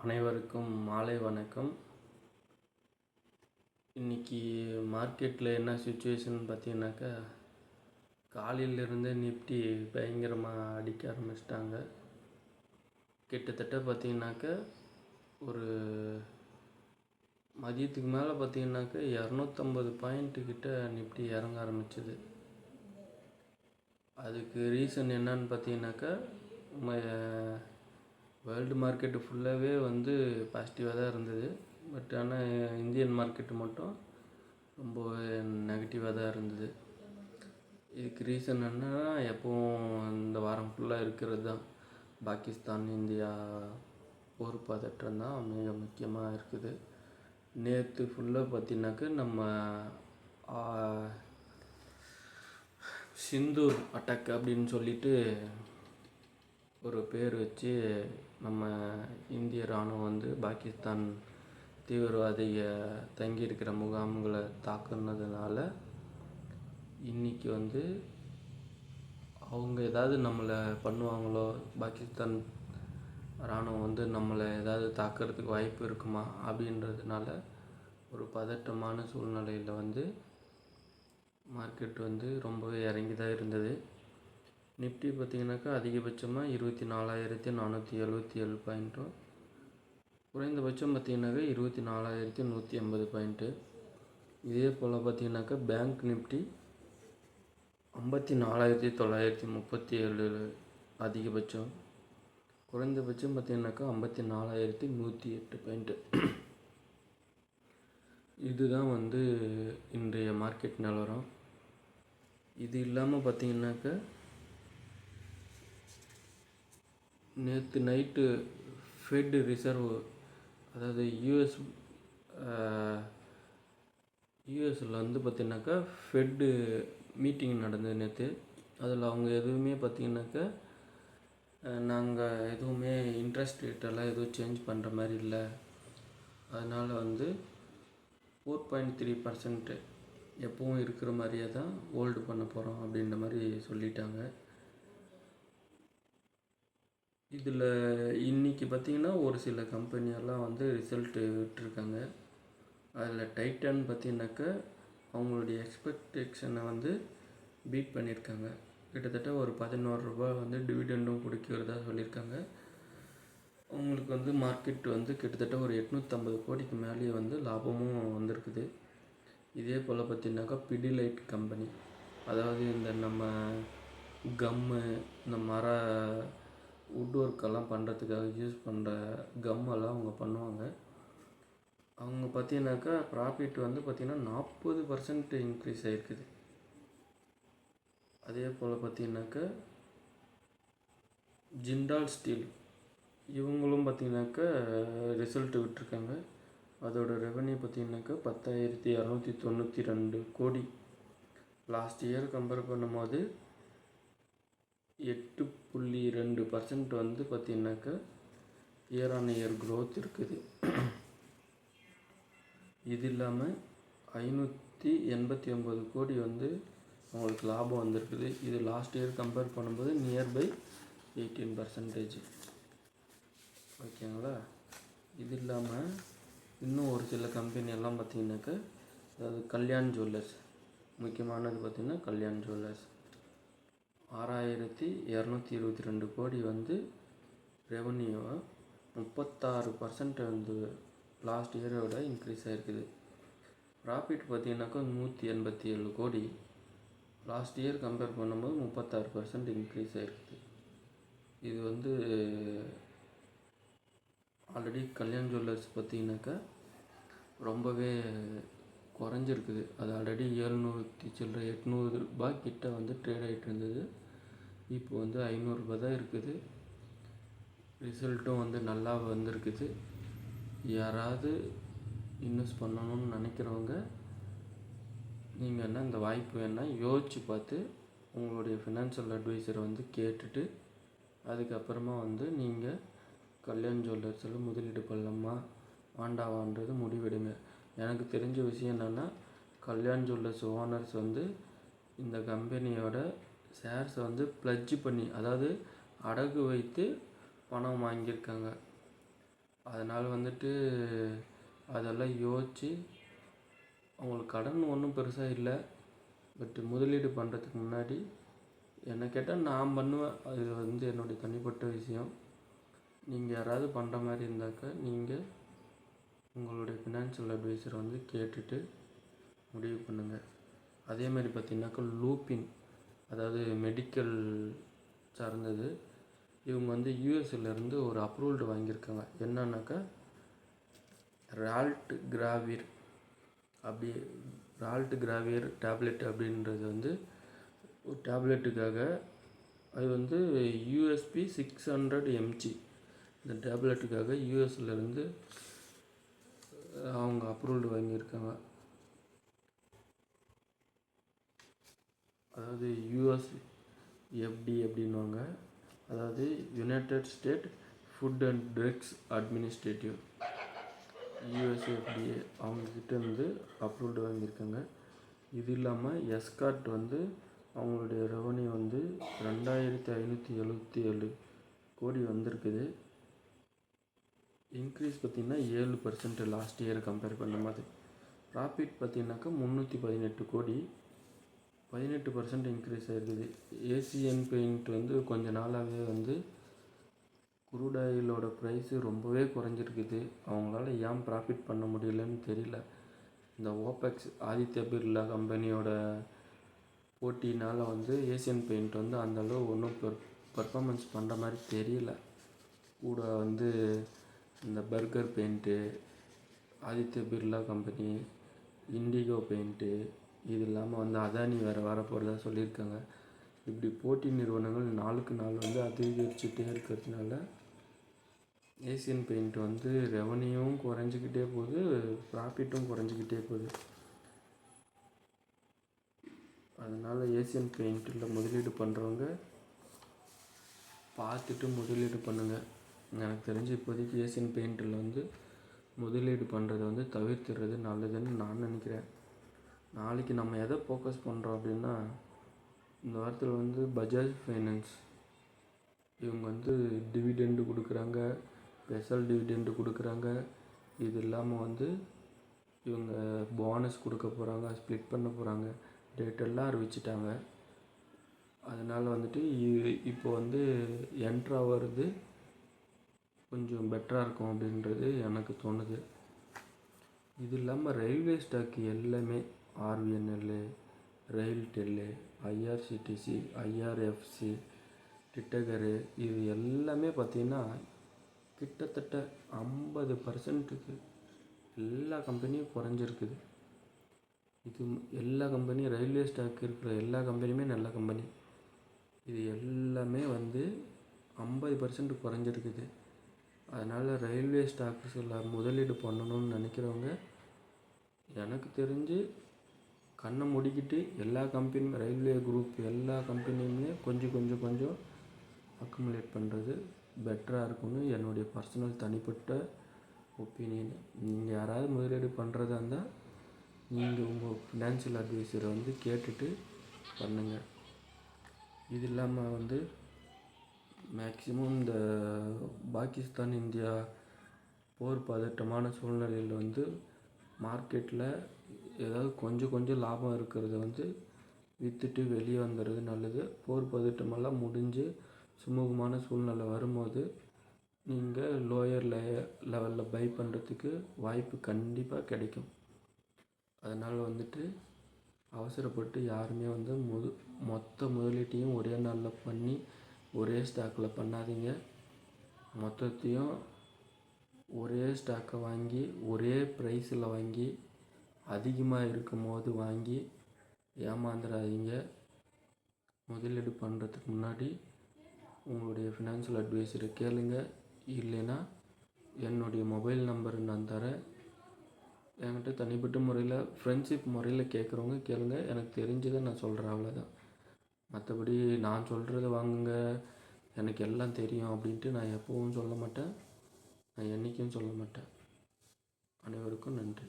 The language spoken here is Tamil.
அனைவருக்கும் மாலை வணக்கம். இன்றைக்கி மார்க்கெட்டில் என்ன சுச்சுவேஷன் பார்த்தீங்கன்னாக்கா காலையிலேருந்தே நிப்டி பயங்கரமாக அடிக்க ஆரம்பிச்சிட்டாங்க. கிட்டத்தட்ட பார்த்தீங்கன்னாக்கா ஒரு மதியத்துக்கு மேலே பார்த்தீங்கன்னாக்கா இரநூத்தம்பது பாயிண்ட்டு கிட்ட நிஃப்டி இறங்க ஆரம்பிச்சிது. அதுக்கு ரீசன் என்னன்னு பார்த்தீங்கன்னாக்கா வேர்ல்டு மார்க்கெட்டு ஃபுல்லாகவே வந்து பாசிட்டிவாக தான் இருந்தது. பட் ஆனால் இந்தியன் மார்க்கெட்டு மட்டும் ரொம்ப நெகட்டிவாக தான் இருந்தது. இதுக்கு ரீசன் என்னன்னா எப்போவும் இந்த வாரம் ஃபுல்லாக இருக்கிறது தான். பாகிஸ்தான் இந்தியா போர் பதற்றம் தான் மிக முக்கியமாக இருக்குது. நேற்று ஃபுல்லாக பார்த்தீங்கன்னாக்க நம்ம சிந்தூர் அட்டாக் அப்படின்னு சொல்லிட்டு ஒரு பேர் வச்சு நம்ம இந்திய இராணுவம் வந்து பாகிஸ்தான் தீவிரவாதிக தங்கியிருக்கிற முகாம்களை தாக்குனதுனால இன்னைக்கு வந்து அவங்க ஏதாவது நம்மளை பண்ணுவாங்களோ பாகிஸ்தான் இராணுவம் வந்து நம்மளை ஏதாவது தாக்குறதுக்கு வாய்ப்பு இருக்குமா அப்படின்றதுனால ஒரு பதட்டமான சூழ்நிலையில் வந்து மார்க்கெட் வந்து ரொம்பவே இறங்கி தான் இருந்தது. நிஃப்டி பார்த்தீங்கன்னாக்கா அதிகபட்சமாக இருபத்தி நாலாயிரத்தி நானூற்றி எழுபத்தி ஏழு பாயிண்ட்டும் குறைந்தபட்சம் பார்த்திங்கனாக்கா இருபத்தி நாலாயிரத்தி நூற்றி ஐம்பது பாயிண்ட்டு இதே போல் பார்த்திங்கனாக்கா பேங்க் நிஃப்டி ஐம்பத்தி நாலாயிரத்தி தொள்ளாயிரத்தி முப்பத்தி ஏழு அதிகபட்சம். குறைந்தபட்சம் பார்த்திங்கனாக்கா ஐம்பத்தி நாலாயிரத்தி நூற்றி எட்டு பாயிண்ட்டு இதுதான் வந்து இன்றைய மார்க்கெட் நிலவரம். இது இல்லாமல் பார்த்திங்கனாக்கா நேற்று நைட்டு ஃபெட் ரிசர்வ் அதாவது யூஎஸ் யூஎஸில் வந்து பார்த்திங்கனாக்கா ஃபெட்டு மீட்டிங் நடந்தது நேற்று அதில் அவங்க எதுவுமே பார்த்தீங்கன்னாக்கா நாங்கள் எதுவுமே இன்ட்ரெஸ்ட் ரேட்டெல்லாம் எதுவும் சேஞ்ச் பண்ணுற மாதிரி இல்லை. அதனால் வந்து ஃபோர் பாயிண்ட் த்ரீ பர்சன்ட்டு எப்பவும் இருக்கிற மாதிரியே தான் ஹோல்டு பண்ண போகிறோம் அப்படின்ற மாதிரி சொல்லிட்டாங்க. இதில் இன்னைக்கு பார்த்தீங்கன்னா ஒரு சில கம்பெனியெல்லாம் வந்து ரிசல்ட்டு விட்டுருக்காங்க. அதில் டைட்டன் பார்த்தீங்கன்னாக்கா அவங்களுடைய எக்ஸ்பெக்டேஷனை வந்து பீட் பண்ணியிருக்காங்க. கிட்டத்தட்ட ஒரு பதினோரு ரூபாய் வந்து டிவிடெண்டும் கொடுக்கிறதா சொல்லியிருக்காங்க. அவங்களுக்கு வந்து மார்க்கெட் வந்து கிட்டத்தட்ட ஒரு எட்நூற்றம்பது கோடிக்கு மேலேயே வந்து லாபமும் வந்திருக்குது. இதே போல் பார்த்திங்கனாக்கா பிடிலைட் கம்பெனி அதாவது இந்த நம்ம கம்மு இந்த மர வுட் ஒர்க்கெல்லாம் பண்ணுறதுக்காக யூஸ் பண்ணுற கம்மெல்லாம் அவங்க பண்ணுவாங்க. அவங்க பார்த்தீங்கன்னாக்கா ப்ராஃபிட் வந்து பார்த்திங்கன்னா நாற்பது பர்சன்ட் இன்க்ரீஸ் ஆகிருக்குது அதே போல் பார்த்தீங்கன்னாக்கா ஜிண்டால் ஸ்டீல் இவங்களும் பார்த்தீங்கன்னாக்கா ரிசல்ட் விட்டுருக்காங்க. அதோட ரெவன்யூ பார்த்திங்கனாக்கா பத்தாயிரத்தி இரநூத்தி தொண்ணூற்றி ரெண்டு கோடி. லாஸ்ட் இயர் கம்பேர் பண்ணும்போது எட்டு புள்ளி ரெண்டு பர்சன்ட் வந்து பார்த்தீங்கன்னாக்கா இயர் ஆன் இயர் க்ரோத் இருக்குது. இது இல்லாமல் ஐநூற்றி எண்பத்தி ஒம்பது கோடி வந்து அவங்களுக்கு லாபம் வந்திருக்குது. இது லாஸ்ட் இயர் கம்பேர் பண்ணும்போது நியர்பை எயிட்டீன் பர்சன்டேஜ் ஓகேங்களா? இது இல்லாமல் இன்னும் ஒரு சில கம்பெனி எல்லாம் பார்த்தீங்கன்னாக்கா அதாவது கல்யாண் ஜுவல்லர்ஸ் முக்கியமானது பார்த்திங்கன்னா கல்யாண் ஜுவல்லர்ஸ் ஆறாயிரத்தி இரநூத்தி இருபத்தி ரெண்டு கோடி வந்து ரெவன்யூவை முப்பத்தாறு பர்சன்ட் வந்து லாஸ்ட் இயரை விட இன்க்ரீஸ் ஆகிருக்குது ப்ராஃபிட் பார்த்திங்கனாக்கா நூற்றி எண்பத்தி ஏழு கோடி. லாஸ்ட் இயர் கம்பேர் பண்ணும்போது முப்பத்தாறு பர்சன்ட் இன்க்ரீஸ் ஆகிருக்குது இது வந்து ஆல்ரெடி கல்யாண் ஜுவல்லர்ஸ் பார்த்திங்கனாக்கா ரொம்பவே குறைஞ்சிருக்குது. அது ஆல்ரெடி ஏழ்நூற்றி சில்லற எட்நூறு ரூபாய் கிட்ட வந்து ட்ரேட் ஆகிட்டு இருந்தது. இப்போ வந்து ஐநூறுரூபா தான் இருக்குது. ரிசல்ட்டும் வந்து நல்லா வந்திருக்குது. யாராவது இன்வெஸ்ட் பண்ணணும்னு நினைக்கிறவங்க நீங்கள் என்ன இந்த வாய்ப்பு வேணால் யோசித்து பார்த்து உங்களுடைய ஃபினான்ஷியல் அட்வைசரை வந்து கேட்டுட்டு அதுக்கப்புறமா வந்து நீங்கள் கல்யாண் ஜுவல்லர்ஸில் முதலீடு பண்ணலாமா? வேண்டாவான்றது முடிவெடுங்க. எனக்கு தெரிஞ்ச விஷயம் என்னென்னா கல்யாண் ஜுவல்லர்ஸ் ஓனர்ஸ் வந்து இந்த கம்பெனியோட ஷேர்ஸை வந்து ப்ளட்ஜ் பண்ணி அதாவது அடகு வைத்து பணம் வாங்கியிருக்காங்க. அதனால் வந்துட்டு அதெல்லாம் யோசித்து அவங்களுக்கு கடன் ஒன்றும் பெருசாக இல்லை. பட் முதலீடு பண்ணுறதுக்கு முன்னாடி என்னை கேட்டால் நான் பண்ணுவேன். அது வந்து என்னுடைய தனிப்பட்ட விஷயம். நீங்கள் யாராவது பண்ணுற மாதிரி இருந்தாக்கா நீங்கள் உங்களுடைய ஃபினான்ஷியல் அட்வைசரை வந்து கேட்டுட்டு முடிவு பண்ணுங்கள் அதே மாதிரி லூப்பின் அதாவது மெடிக்கல் சார்ந்தது இவங்க வந்து யூஎஸ்லேருந்து ஒரு அப்ரூவல்டு வாங்கியிருக்காங்க. என்னன்னாக்கா ரால்ட் கிராவிர் அப்படி ரால்ட் கிராவியர் டேப்லெட் அப்படின்றது வந்து ஒரு டேப்லெட்டுக்காக அது வந்து யூஎஸ்பி சிக்ஸ் ஹண்ட்ரட் எம்ஜி இந்த டேப்லெட்டுக்காக யூஎஸ்லேருந்து அவங்க அப்ரூவல்டு வாங்கியிருக்காங்க. அதாவது யூஎஸ் எஃப்டி அப்படின்வாங்க அதாவது united state food and drugs administrative USFDA அவங்கக்கிட்ட வந்து அப்ரூவ்டு வாங்கியிருக்காங்க. இது இல்லாமல் எஸ்கார்ட் வந்து அவங்களுடைய ரெவன்யூ வந்து ரெண்டாயிரத்தி ஐநூற்றி எழுபத்தி ஏழு கோடி வந்திருக்குது. இன்க்ரீஸ் பார்த்திங்கன்னா ஏழு பர்சன்ட் லாஸ்ட் இயரை கம்பேர் பண்ண மாதிரி. ப்ராஃபிட் பார்த்திங்கனாக்கா முந்நூற்றி பதினெட்டு கோடி. பதினெட்டு பர்சன்ட் இன்க்ரீஸ் ஆகிருக்குது ஏசியன் பெயிண்ட் வந்து கொஞ்ச நாளாகவே வந்து குரூட் ஆயிலோட ப்ரைஸு ரொம்பவே குறைஞ்சிருக்குது. அவங்களால ஏன் ப்ராஃபிட் பண்ண முடியலன்னு தெரியல. இந்த ஓபெக்ஸ் ஆதித்ய பிர்லா கம்பெனியோட போட்டினால் வந்து ஏசியன் பெயிண்ட் வந்து அந்தளவு ஒன்றும் பெர் பர்ஃபாமன்ஸ் பண்ணுற மாதிரி தெரியல. கூட வந்து இந்த Berger paint Aditya Birla company Indigo paint இது இல்லாமல் வந்து அதானி வேறு வர போகிறதா சொல்லியிருக்காங்க. இப்படி போட்டி நிறுவனங்கள் நாளுக்கு நாள் வந்து அதிகரிச்சுட்டே இருக்கிறதுனால ஏசியன் பெயிண்ட் வந்து ரெவன்யூவும் குறைஞ்சிக்கிட்டே போகுது ப்ராஃபிட்டும் குறைஞ்சிக்கிட்டே போகுது. அதனால் ஏசியன் பெயிண்ட்டில் முதலீடு பண்ணுறவங்க பார்த்துட்டு முதலீடு பண்ணுங்கள் எனக்கு தெரிஞ்சு இப்போதைக்கு ஏசியன் பெயிண்ட்டில் வந்து முதலீடு பண்ணுறத வந்து தவிர்த்துறது நல்லதுன்னு நான் நினைக்கிறேன். நாளைக்கு நம்ம எதை ஃபோக்கஸ் பண்ணுறோம் அப்படின்னா இந்த வாரத்தில் வந்து பஜாஜ் ஃபைனான்ஸ். இவங்க வந்து டிவிடெண்டு கொடுக்குறாங்க ஸ்பெஷல் டிவிடெண்டு கொடுக்குறாங்க. இது இல்லாமல் வந்து இவங்க போனஸ் கொடுக்க போகிறாங்க ஸ்ப்ளிட் பண்ண போகிறாங்க டேட்டெல்லாம் அறிவிச்சிட்டாங்க. அதனால் வந்துட்டு இப்போ வந்து என்ட்ரா வருது. கொஞ்சம் பெட்டராக இருக்கும் அப்படின்றது எனக்கு தோணுது. இது இல்லாமல் ரயில்வே ஸ்டாக் எல்லாமே RVNL RailTel IRCTC IRFC Titagarh இது எல்லாமே பார்த்திங்கன்னா கிட்டத்தட்ட ஐம்பது பர்சன்ட்டுக்கு எல்லா கம்பெனியும் குறைஞ்சிருக்குது. இது எல்லா கம்பெனியும் ரயில்வே ஸ்டாக் இருக்கிற எல்லா கம்பெனியுமே நல்ல கம்பெனி இது எல்லாமே வந்து ஐம்பது பர்சன்ட் குறைஞ்சிருக்குது. அதனால் ரயில்வே ஸ்டாக்ஸில் முதலீடு பண்ணணும்னு நினைக்கிறவங்க எனக்கு தெரிஞ்சு கண்ணை முடிக்கிட்டு எல்லா கம்பெனியும் ரயில்வே குரூப் எல்லா கம்பெனியுமே கொஞ்சம் கொஞ்சம் கொஞ்சம் அக்குமுலேட் பண்ணுறது பெட்டராக இருக்கும்னு என்னுடைய பர்சனல் தனிப்பட்ட ஒப்பீனியன் நீங்கள் யாராவது முதலீடு பண்ணுறதா இருந்தால் நீங்கள் உங்கள் ஃபினான்ஷியல் அட்வைஸரை வந்து கேட்டுட்டு பண்ணுங்கள் இது இல்லாமல் வந்து மேக்ஸிமம் இந்த பாகிஸ்தான் இந்தியா போர் பதட்டமான சூழ்நிலையில் வந்து மார்க்கெட்டில் ஏதாவது கொஞ்சம் கொஞ்சம் லாபம் இருக்கிறத வந்து விற்றுட்டு வெளியே வந்துடுறது நல்லது. போர் பதட்டமெல்லாம் முடிஞ்சு சுமூகமான சூழ்நிலை வரும்போது நீங்கள் லோயர் லே லெவலில் பை பண்ணுறதுக்கு வாய்ப்பு கண்டிப்பாக கிடைக்கும். அதனால் வந்துட்டு அவசரப்பட்டு யாருமே வந்து முது மொத்த முதலீட்டையும் ஒரே நாளில் பண்ணி ஒரே ஸ்டாக்கில் பண்ணாதீங்க. மொத்தத்தையும் ஒரே ஸ்டாக்கை வாங்கி ஒரே ப்ரைஸில் வாங்கி அதிகமாக இருக்கும் போது வாங்கி ஏமாந்துடாதீங்க முதலீடு பண்ணுறதுக்கு முன்னாடி உங்களுடைய ஃபினான்ஷியல் அட்வைஸரை கேளுங்க. இல்லைன்னா என்னுடைய மொபைல் நம்பர் நான் தரேன். என்கிட்ட தனிப்பட்ட முறையில் ஃப்ரெண்ட்ஷிப் முறையில் கேட்குறவங்க கேளுங்க. எனக்கு தெரிஞ்சதை நான் சொல்கிறேன் அவ்வளோதான் மற்றபடி நான் சொல்கிறத வாங்குங்க. எனக்கு எல்லாம் தெரியும் அப்படின்ட்டு நான் எப்போவும் சொல்ல மாட்டேன். நான் என்றைக்கும் சொல்ல மாட்டேன். அனைவருக்கும் நன்றி.